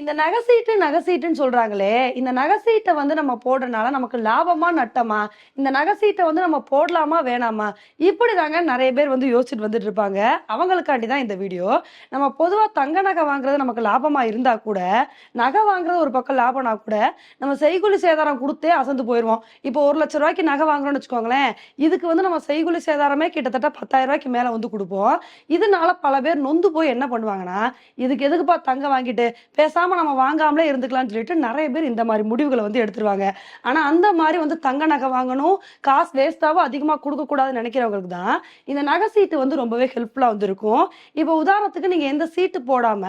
இந்த நகைசீட்டு நகைசீட்டுன்னு சொல்றாங்களே இந்த நகைசீட்டை வந்து நம்ம போடுறதுனால நமக்கு லாபமா நட்டமா? இந்த நகைசீட்டை வந்து நம்ம போடலாமா வேணாமா? இப்படி தாங்க நிறைய பேர் வந்து யோசிச்சுட்டு வந்துட்டு இருப்பாங்க. அவங்களுக்காண்டி தான் இந்த வீடியோ. நம்ம பொதுவாக தங்க நகை வாங்குறது நமக்கு லாபமா இருந்தா கூட நகை வாங்குறது ஒரு பக்கம் லாபம்னா கூட நம்ம செய்குலி சேதாரம் கொடுத்தே அசந்து போயிடுவோம் இப்போ ஒரு லட்ச ரூபாய்க்கு நகை வாங்குறோம்னு வச்சுக்கோங்களேன் இதுக்கு வந்து நம்ம செய்குலி சேதாரமே கிட்டத்தட்ட பத்தாயிரம் ரூபாய்க்கு மேலே வந்து கொடுப்போம். இதனால பல பேர் நொந்து போய் என்ன பண்ணுவாங்கன்னா இதுக்கு எதுக்குப்பா தங்க வாங்கிட்டு? பேசாம நம்ம வாங்காமலே இருந்துக்கலாம்னு சொல்லிட்டு நிறைய பேர் இந்த மாதிரி முடிவுகளை வந்து எடுத்துருவாங்க. ஆனா அந்த மாதிரி வந்து தங்க நகை வாங்கணும் காசு வேஸ்டாவும் அதிகமாக கொடுக்க கூடாதுன்னு நினைக்கிறவங்களுக்கு தான் இந்த நகை சீட்டு வந்து ரொம்பவே ஹெல்ப்ஃபுல்லா வந்து இருக்கும் இப்போ உதாரணத்துக்கு நீங்க எந்த சீட்டு போடாம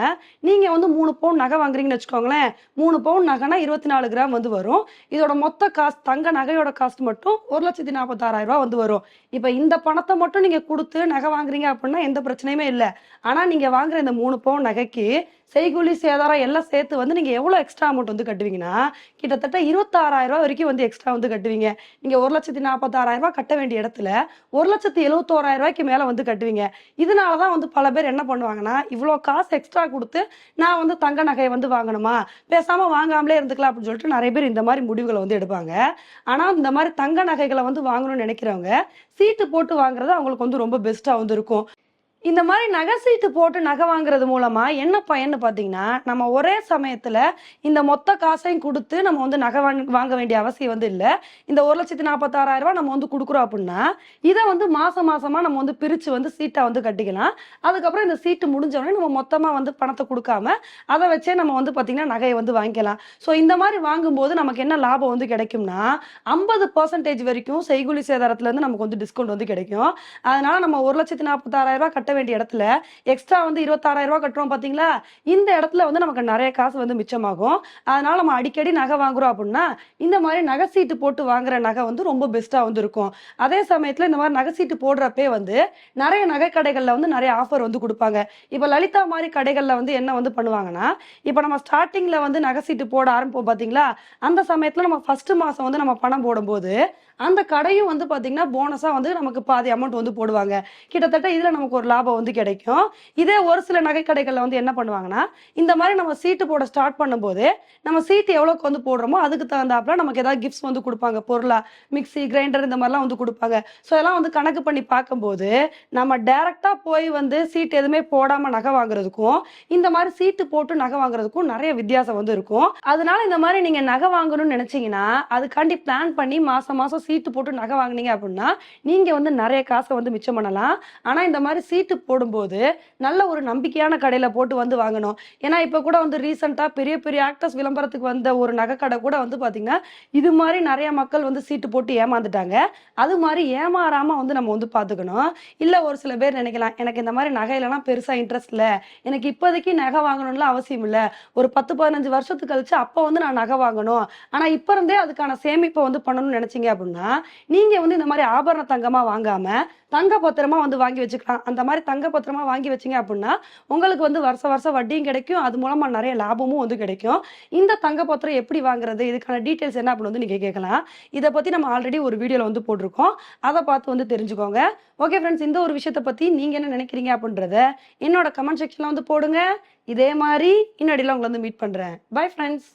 நீங்க வந்து மூணு பவுன் நகை வாங்குறீங்கன்னு வச்சுக்கோங்களேன். மூணு பவுன் நகைனா இருபத்தி நாலு கிராம் வந்து வரும். இதோட மொத்த காசு தங்க நகையோட காஸ்ட் மட்டும் ஒரு லட்சத்தி நாற்பத்தாறாயிரம் ரூபா வந்து வரும். இப்போ இந்த பணத்தை மட்டும் நீங்க கொடுத்து நகை வாங்குறீங்க அப்படின்னா எந்த பிரச்சனையுமே இல்லை. ஆனா நீங்க வாங்குற இந்த மூணு பவுன் நகைக்கு செய்கூலி சேதாரம் எல்லாம் சேர்த்து வந்து நீங்க எவ்வளவு எக்ஸ்ட்ரா அமௌண்ட் வந்து கட்டுவீங்கன்னா கிட்டத்தட்ட இருபத்தாறாயிரம் ரூபாய் வரைக்கும் வந்து எக்ஸ்ட்ரா வந்து கட்டுவீங்க. நீங்க ஒரு லட்சத்தி நாற்பத்தாறாயிரம் ரூபாய் கட்ட வேண்டிய இடத்துல ஒரு லட்சத்தி எழுபத்தோராயிரம் ரூபாய்க்கு மேல வந்து கட்டுவீங்க. இதனாலதான் வந்து பல பேர் என்ன பண்ணுவாங்கன்னா இவ்வளோ காசு எக்ஸ்ட்ரா கொடுத்து நான் வந்து தங்க நகையை வந்து வாங்கணுமா? பேசாம வாங்காமலே இருந்துக்கலாம் அப்படின்னு சொல்லிட்டு நிறைய பேர் இந்த மாதிரி முடிவுகளை வந்து எடுப்பாங்க. ஆனா இந்த மாதிரி தங்க நகைகளை வந்து வாங்கணும்னு நினைக்கிறவங்க சீட்டு போட்டு வாங்குறது அவங்களுக்கு வந்து ரொம்ப பெஸ்ட்டாக வந்து இருக்கும். இந்த மாதிரி நகை சீட்டு போட்டு நகை வாங்குறது மூலமா என்ன பயன்னு பார்த்தீங்கன்னா நம்ம ஒரே சமயத்துல இந்த மொத்த காசையும் கொடுத்து நம்ம வந்து நகை வாங்க வாங்க வேண்டிய அவசியம் வந்து இல்லை. இந்த ஒரு லட்சத்தி நாற்பத்தாறாயிரம் ரூபாய் நம்ம வந்து கொடுக்குறோம் அப்படின்னா இதை வந்து மாசம் மாசமா நம்ம வந்து பிரிச்சு வந்து சீட்டா வந்து கட்டிக்கலாம். அதுக்கப்புறம் இந்த சீட்டு முடிஞ்ச உடனே நம்ம மொத்தமா வந்து பணத்தை கொடுக்காம அதை வச்சே நம்ம வந்து பார்த்தீங்கன்னா நகையை வந்து வாங்கிக்கலாம். ஸோ இந்த மாதிரி வாங்கும்போது நமக்கு என்ன லாபம் வந்து கிடைக்கும்னா ஐம்பது பர்சன்டேஜ் வரைக்கும் செய்குலி சேதாரத்துல இருந்து நமக்கு வந்து டிஸ்கவுண்ட் வந்து கிடைக்கும். அதனால நம்ம ஒரு லட்சத்தி நாற்பத்தாறாயிரம் ரூபாய் கட்ட வேண்டிய இடத்துல எக்ஸ்ட்ரா வந்து இருபத்தாறாயிரம் ரூபா கட்டுறோம் பார்த்தீங்களா இந்த இடத்துல வந்து நமக்கு நிறைய காசு வந்து மிச்சமாகும். அதனால நம்ம அடிக்கடி நகை வாங்குறோம் அப்படின்னா இந்த மாதிரி நகை சீட்டு போட்டு வாங்குற நகை வந்து ரொம்ப பெஸ்ட்டாக வந்து இருக்கும். அதே சமயத்தில் இந்த மாதிரி நகை சீட்டு போடுறப்பே வந்து நிறைய நகை கடைகளில் வந்து நிறைய ஆஃபர் வந்து கொடுப்பாங்க. இப்போ லலிதா மாதிரி கடைகளில் வந்து என்ன வந்து பண்ணுவாங்கன்னா இப்போ நம்ம ஸ்டார்டிங்கில் வந்து நகை சீட்டு போட ஆரம்பிப்போம் பார்த்தீங்களா அந்த சமயத்தில் நம்ம ஃபர்ஸ்ட் மாதம் வந்து நம்ம பணம் போடும்போது அந்த கடையும் வந்து பார்த்தீங்கன்னா போனஸாக வந்து நமக்கு பாதி அமௌண்ட் வந்து போடுவாங்க. கிட்டத்தட்ட இதில் நமக்கு ஒரு லாபம் வந்து கிடைக்கும். இதே ஒரு சில நகை வந்து என்ன பண்ணுவாங்கன்னா இந்த மாதிரி நம்ம சீட்டு போட ஸ்டார்ட் பண்ணும்போது நம்ம சீட்டு எவ்வளோக்கு வந்து போடுறோமோ அதுக்கு தகுந்தாப்புல நமக்கு ஏதாவது கிஃப்ட்ஸ் வந்து கொடுப்பாங்க. பொருளாக மிக்ஸி கிரைண்டர் இந்த மாதிரிலாம் வந்து கொடுப்பாங்க. ஸோ இதெல்லாம் வந்து கணக்கு பண்ணி பார்க்கும்போது நம்ம டேரெக்டாக போய் வந்து சீட்டு எதுவுமே போடாமல் நகை வாங்குறதுக்கும் இந்த மாதிரி சீட்டு போட்டு நகை வாங்குறதுக்கும் நிறைய வித்தியாசம் வந்து இருக்கும். அதனால இந்த மாதிரி நீங்கள் நகை வாங்கணும்னு நினச்சிங்கன்னா அதுக்காண்டி பிளான் பண்ணி மாதம் மாதம் சீட்டு போட்டு நகை வாங்குனீங்க அப்படின்னா நீங்கள் வந்து நிறைய காசை வந்து மிச்சம் பண்ணலாம். ஆனால் இந்த மாதிரி சீட்டு போடும்போது நல்ல ஒரு நம்பிக்கையான கடையில் போட்டு வந்து வாங்கணும். ஏன்னா இப்போ கூட வந்து ரீசெண்டாக பெரிய பெரிய ஆக்டர்ஸ் விளம்பரத்துக்கு வந்த ஒரு நகை கடை கூட வந்து பார்த்தீங்கன்னா இது மாதிரி நிறைய மக்கள் வந்து சீட்டு போட்டு ஏமாந்துட்டாங்க. அது மாதிரி ஏமாறாமல் வந்து நம்ம வந்து பார்த்துக்கணும் இல்லை ஒரு சில பேர் நினைக்கலாம் எனக்கு இந்த மாதிரி நகையிலலாம் பெருசாக இன்ட்ரெஸ்ட் இல்லை. எனக்கு இப்போதைக்கு நகை வாங்கணும்ல அவசியம் இல்லை. ஒரு பத்து பதினஞ்சு வருஷத்துக்கு கழிச்சு அப்போ வந்து நான் நகை வாங்கணும். ஆனால் இப்போ இருந்தே அதுக்கான சேமிப்பை வந்து பண்ணணும்னு நினைச்சீங்க அப்படின்னா நீங்க வந்து இந்த மாதிரி ஆபரண தங்கமா வாங்காம தங்க பத்திரமா வந்து வாங்கி வச்சுக்கலாம். அந்த மாதிரி தங்க பத்திரமா வாங்கி வச்சீங்க அப்படின்னா உங்களுக்கு வந்து வருஷ வருஷம் வட்டியும் கிடைக்கும். அது மூலமா நிறைய லாபமும் வந்து கிடைக்கும். இந்த தங்க பத்திரம் எப்படி வாங்குறது? இதுக்கான டீட்டெயில்ஸ் என்ன அப்படின்னு வந்து நீங்க கேட்கலாம். இதை பத்தி நம்ம ஆல்ரெடி ஒரு வீடியோல வந்து போட்டிருக்கோம். அதை பார்த்து வந்து தெரிஞ்சுக்கோங்க. ஓகே ஃப்ரெண்ட்ஸ் இந்த ஒரு விஷயத்தை பத்தி நீங்க என்ன நினைக்கிறீங்க அப்படின்றத என்னோட கமெண்ட் செக்ஷன்ல வந்து போடுங்க. இதே மாதிரி இன்னடியில் உங்களை வந்து மீட் பண்றேன். Bye friends